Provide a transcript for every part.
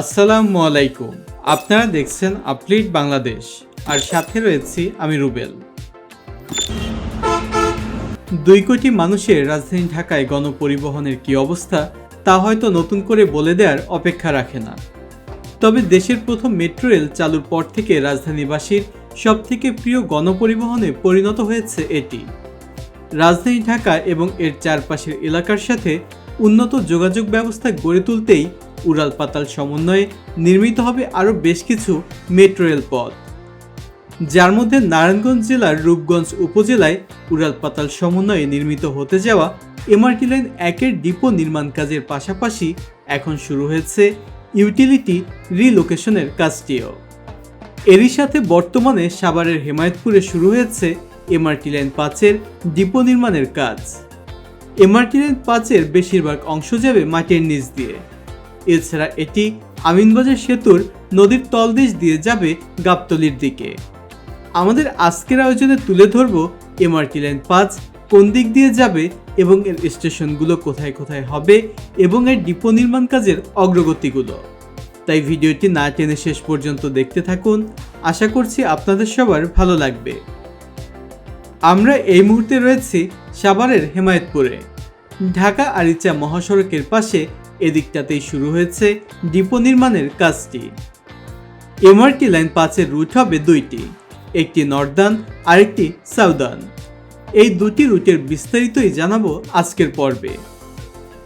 আসসালামু আলাইকুম। আপনারা দেখছেন আপলিট বাংলাদেশ। আর সাথে রয়েছি আমি রুবেল। দুই কোটি মানুষের রাজধানী ঢাকায় গণপরিবহনের কি অবস্থা, তা হয়তো নতুন করে বলে দেওয়ার অপেক্ষা রাখে না। তবে দেশের প্রথম মেট্রো রেল চালুর পর থেকে রাজধানীবাসীর সবথেকে প্রিয় গণপরিবহনে পরিণত হয়েছে এটি। রাজধানী ঢাকা এবং এর চারপাশের এলাকার সাথে উন্নত যোগাযোগ ব্যবস্থা গড়ে তুলতেই উড়াল পাতাল সমন্বয়ে নির্মিত হবে আরও বেশ কিছু মেট্রো রেল পথ। যার মধ্যে নারায়ণগঞ্জ জেলার রূপগঞ্জ উপজেলায় উড়াল পাতাল সমন্বয়ে নির্মিত হতে যাওয়া এমআরটি লাইন একের ডিপো নির্মাণ কাজের পাশাপাশি এখন শুরু হয়েছে ইউটিলিটি রিলোকেশনের কাজটিও। এরই সাথে বর্তমানে সাভারের হেমায়তপুরে শুরু হয়েছে এমআরটি লাইন পাঁচের ডিপো নির্মাণের কাজ। এমআরটি লাইন পাঁচের বেশিরভাগ অংশ যাবে মাটির নিচ দিয়ে। এছাড়া এটি আমিনবাজার সেতুর নদীর তলদেশ দিয়ে যাবে গাবতলির দিকে। আমাদের আজকের আয়োজনে তুলে ধরব এমআরটি লাইন পাঁচ, কোন দিক দিয়ে যাবে এবং এর স্টেশনগুলো কোথায় কোথায় হবে এবং এর ডিপো নির্মাণ কাজের অগ্রগতিগুলো। তাই ভিডিওটি না টেনে শেষ পর্যন্ত দেখতে থাকুন। আশা করছি আপনাদের সবার ভালো লাগবে। আমরা এই মুহূর্তে রয়েছি সাভারের হেমায়তপুরে। ঢাকা আরিচা মহাসড়কের পাশে এদিকটাতেই শুরু হয়েছে ডিপো নির্মাণের কাজটি। এমআরটি লাইন পাঁচের রুট হবে দুইটি, একটি নর্দার্ন আরেকটি সাউদার্ন। এই দুটি রুটের বিস্তারিতই জানাব আজকের পর্বে।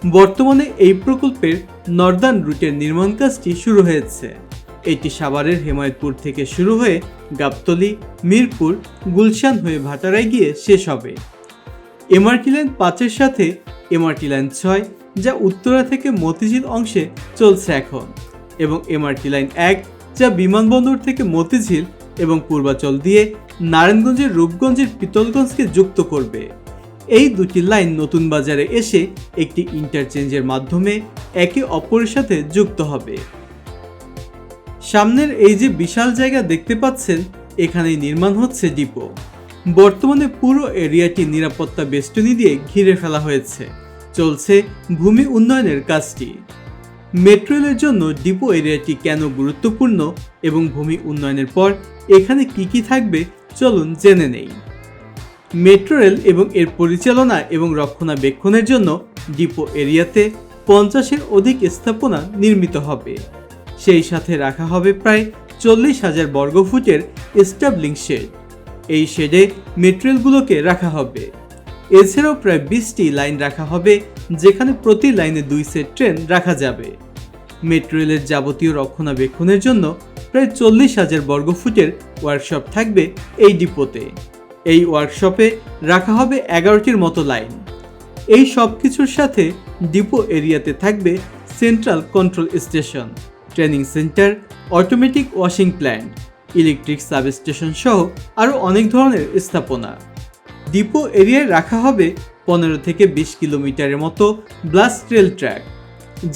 বর্তমানে এই প্রকল্পের নর্দার্ন রুটের নির্মাণ কাজটি শুরু হয়েছে। এটি সাভারের হেমায়তপুর থেকে শুরু হয়ে গাবতলি, মিরপুর, গুলশান হয়ে ভাটারায় গিয়ে শেষ হবে। এমআরটি লাইন পাঁচের সাথে এমআরটি লাইন ছয়, যা উত্তরা থেকে মতিঝিল অংশে চলছে এখন, এবং এমআরটি লাইন এক, যা বিমানবন্দর থেকে মতিঝিল এবং পূর্বাচল দিয়ে নারায়ণগঞ্জের রূপগঞ্জের পিতলগঞ্জকে যুক্ত করবে। এই দুটি লাইন নতুন বাজারে এসে একটি ইন্টারচেঞ্জের মাধ্যমে একে অপরের সাথে যুক্ত হবে। সামনের এই যে বিশাল জায়গা দেখতে পাচ্ছেন, এখানেই নির্মাণ হচ্ছে ডিপো বর্তমানে পুরো এরিয়াটি নিরাপত্তা বেষ্টনী দিয়ে ঘিরে ফেলা হয়েছে। চলছে ভূমি উন্নয়নের কাজটি। মেট্রো রেলের জন্য ডিপো এরিয়াটি কেন গুরুত্বপূর্ণ এবং ভূমি উন্নয়নের পর এখানে কি কি থাকবে, চলুন জেনে নেই। মেট্রো রেল এবং এর পরিচালনা এবং রক্ষণাবেক্ষণের জন্য ডিপো এরিয়াতে পঞ্চাশের অধিক স্থাপনা নির্মিত হবে। সেই সাথে রাখা হবে প্রায় চল্লিশ হাজার বর্গফুটের স্টাবলিং শেড। এই শেডে মেটেরিয়ালগুলোকে রাখা হবে। এছাড়াও প্রায় বিশটি লাইন রাখা হবে, যেখানে প্রতি লাইনে দুই সেট ট্রেন রাখা যাবে। মেট্রো রেলের যাবতীয় রক্ষণাবেক্ষণের জন্য প্রায় চল্লিশ হাজার বর্গফুটের ওয়ার্কশপ থাকবে এই ডিপোতে। এই ওয়ার্কশপে রাখা হবে এগারোটির মতো লাইন। এই সব কিছুর সাথে ডিপো এরিয়াতে থাকবে central control station, training centre, automatic washing plant electric substation সহ আরও অনেক ধরনের স্থাপনা। ডিপো এরিয়ায় রাখা হবে পনেরো থেকে বিশ কিলোমিটারের মতো ব্লাস্ট রেল ট্র্যাক,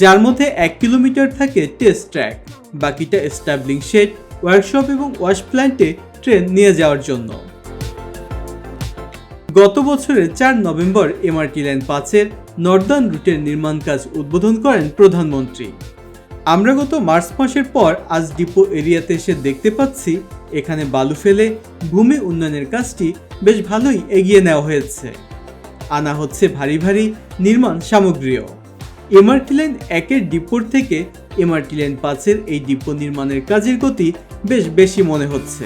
যার মধ্যে এক কিলোমিটার থাকে টেস্ট ট্র্যাক, বাকিটা স্টাবলিং শেড, ওয়ার্কশপ এবং ওয়াশ প্ল্যান্টে ট্রেন নিয়ে যাওয়ার জন্য। গত বছরের চার নভেম্বর এমআরটি লাইন পাঁচের নর্দার্ন রুটের নির্মাণ কাজ উদ্বোধন করেন প্রধানমন্ত্রী। আমরা গত মার্চ মাসের পর আজ ডিপো এরিয়াতে এসে দেখতে পাচ্ছি, এখানে বালু ফেলে ভূমি উন্নয়নের কাজটি বেশ ভালোই এগিয়ে নেওয়া হয়েছে। আনা হচ্ছে ভারী ভারী নির্মাণ সামগ্রীও। এমআরটি লাইন একের ডিপোর থেকে এমআরটি লাইন পাঁচের এই ডিপো নির্মাণের কাজের গতি বেশ বেশি মনে হচ্ছে।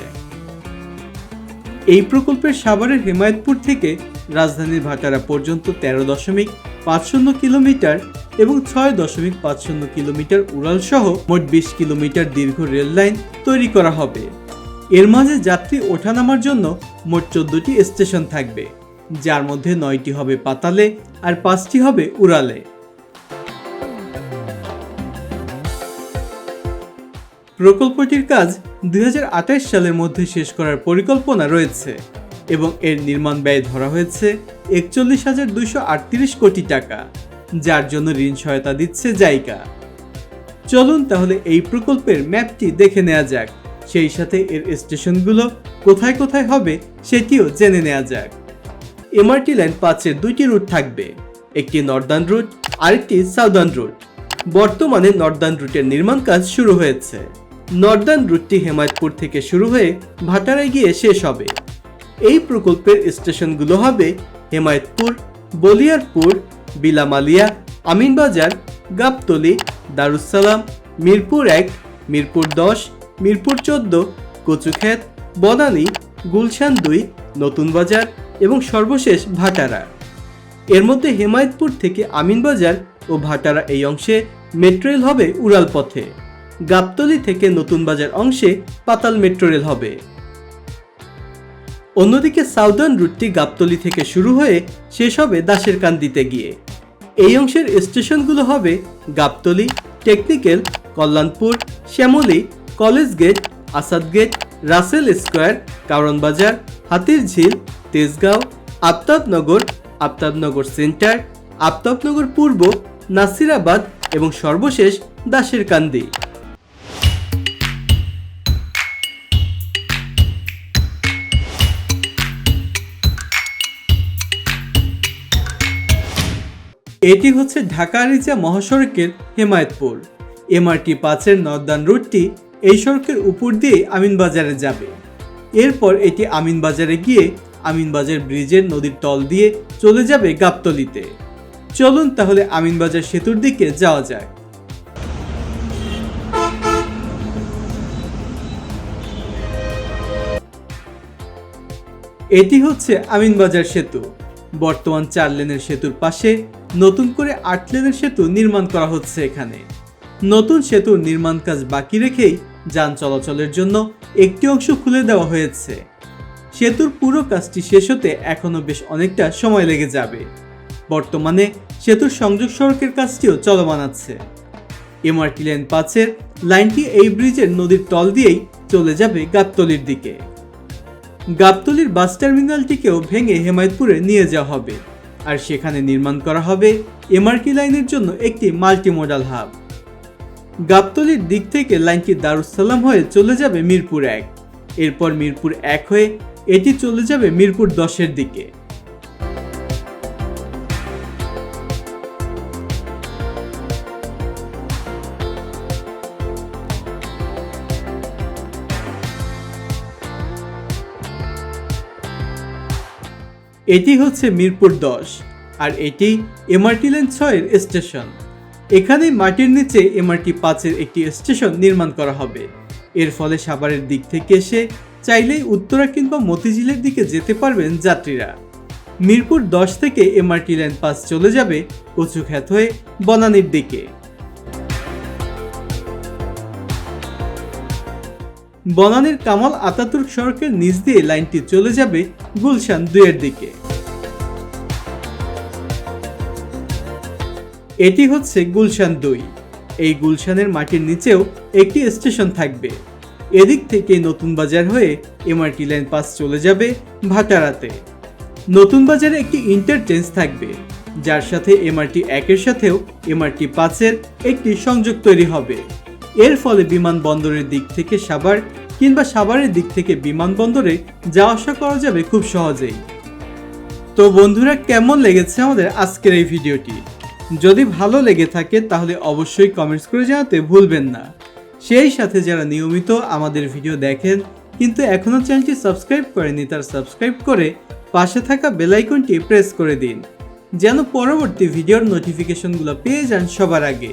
এই প্রকল্পের সাভারের হেমায়তপুর থেকে রাজধানীর ভাটারা পর্যন্ত তেরো দশমিক পাঁচ শূন্য কিলোমিটার এবং ছয় দশমিক পাঁচ শূন্য কিলোমিটার উড়াল সহ মোট বিশ কিলোমিটার দীর্ঘ রেল লাইন তৈরি করা হবে। এর মাঝে যাত্রী ওঠানামার জন্য মোট চোদ্দটি স্টেশন থাকবে, যার মধ্যে নয়টি হবে পাতালে আর পাঁচটি হবে উড়ালে। প্রকল্পটির কাজ দুই হাজার আঠাশ সালের মধ্যে শেষ করার পরিকল্পনা রয়েছে এবং এর নির্মাণ ব্যয় ধরা হয়েছে একচল্লিশ হাজার দুইশো কোটি টাকা। যার জন্য ঋণ সহায়তা দিচ্ছে জাইকা। চলুন তাহলে এই প্রকল্পের ম্যাপটি দেখে নেওয়া যাক। সেই সাথে এর স্টেশনগুলো কোথায় কোথায় হবে সেটিও জেনে নেওয়া যাক। এমআরটি লাইন পাঁচের দুইটি রুট থাকবে। একটি নর্দার্ন রুট, আরেকটি সাউদার্ন রুট। বর্তমানে নর্দার্ন রুটের নির্মাণ কাজ শুরু হয়েছে। নর্দার্ন রুটটি হেমায়তপুর থেকে শুরু হয়ে ভাটারায় গিয়ে শেষ হবে। এই প্রকল্পের স্টেশনগুলো হবে হেমায়তপুর, বলিয়ারপুর বিলামালিয়া, আমিনবাজার, গাবতলি দারুসালাম মিরপুর এক, মিরপুর দশ, মিরপুর চোদ্দ, কচুক্ষেত, বনানী, গুলশান দুই, নতুন বাজার এবং সর্বশেষ ভাটারা। এর মধ্যে হেমায়তপুর থেকে আমিনবাজার ও ভাটারা এই অংশে মেট্রো রেল হবে উড়াল পথে গাবতলি থেকে নতুন বাজার অংশে পাতাল মেট্রো রেল হবে। অন্যদিকে সাউদার্ন রুটটি গাবতলি থেকে শুরু হয়ে শেষ হবে দাসের কান্দিতে গিয়ে। এই অংশের স্টেশনগুলো হবে Gabtali, Technical, Kallyanpur, Shyamoli, college gate, Asad gate, Russel square কারণবাজার Hatirjheel Tejgaon, Aftabnagar Aftabnagar centre, Aftabnagar পূর্ব, নাসিরাবাদ এবং সর্বশেষ দাসের কান্দি এটি হচ্ছে ঢাকা আরিচা মহাসড়কের হেমায়তপুর। এমআরটি পাঁচের নর্দান রুটটি এই সড়কের উপর দিয়ে আমিনবাজারে যাবে। এরপর এটি আমিনবাজারে গিয়ে আমিনবাজার ব্রিজের নদীর তল দিয়ে চলে যাবে গাবতলিতে। চলুন তাহলে আমিনবাজার সেতুর দিকে যাওয়া যায় এটি হচ্ছে আমিনবাজার সেতু। বর্তমান চার লেনের সেতুর পাশে নতুন করে আট লেনের সেতু নির্মাণ করা হচ্ছে এখানে। নতুন সেতুর নির্মাণ কাজ বাকি রেখেই যান চলাচলের জন্য একটি অংশ খুলে দেওয়া হয়েছে। সেতুর পুরো কাজটি শেষ হতে এখনও বেশ অনেকটা সময় লেগে যাবে। বর্তমানে সেতুর সংযোগ সড়কের কাজটিও চলমান আছে। এমআরটি লেন পাঁচের লাইনটি এই ব্রিজের নদীর তল দিয়েই চলে যাবে গাবতলির দিকে। গাবতলির বাস টার্মিনালটিকেও ভেঙে হেমায়তপুরে নিয়ে যাওয়া হবে। আর সেখানে নির্মাণ করা হবে এমআরটি লাইনের জন্য একটি মাল্টিমোডাল হাব গাবতলির দিক থেকে লাইনটি দারুসালাম হয়ে চলে যাবে মিরপুর এক। এরপর মিরপুর এক হয়ে এটি চলে যাবে মিরপুর দশের দিকে। এটি হচ্ছে মিরপুর দশ, আর এটি এমআরটি লাইন ছয়ের স্টেশন। এখানেই মাটির নিচে এমআরটি পাঁচের একটি স্টেশন নির্মাণ করা হবে। এর ফলে সাভারের দিক থেকে এসে চাইলেই উত্তরা কিংবা মতিঝিলের দিকে যেতে পারবেন যাত্রীরা। মিরপুর দশ থেকে এমআরটি লাইন পাস চলে যাবে কচুখ্যাত হয়ে বনানীর দিকে। বনানীর কামাল আতাতুর্ক সড়কের নিচ দিয়ে লাইনটি চলে যাবে গুলশান দুইয়ের দিকে। এটি হচ্ছে গুলশান দুই। এই গুলশানের মাটির নিচেও একটি স্টেশন থাকবে। এদিক থেকে নতুন বাজার হয়ে এমআরটি লাইন পাস চলে যাবে ভাটারাতে। নতুন বাজারে একটি ইন্টারচেঞ্জ থাকবে, যার সাথে এমআরটি একের সাথেও এমআরটি পাঁচের একটি সংযোগ তৈরি হবে। এর ফলে বিমানবন্দরের দিক থেকে সাভার কিংবা সাভারের দিক থেকে বিমানবন্দরে যাওয়া আসা করা যাবে খুব সহজেই। তো বন্ধুরা, কেমন লেগেছে আমাদের আজকের এই ভিডিওটি? যদি ভালো লেগে থাকে, তাহলে অবশ্যই কমেন্টস করে জানাতে ভুলবেন না। সেই সাথে যারা নিয়মিত আমাদের ভিডিও দেখেন, কিন্তু এখনও চ্যানেলটি সাবস্ক্রাইব করেনি তার সাবস্ক্রাইব করে পাশে থাকা বেল আইকনটি প্রেস করে দিন, যেন পরবর্তী ভিডিওর নোটিফিকেশনগুলো পেয়ে যান সবার আগে।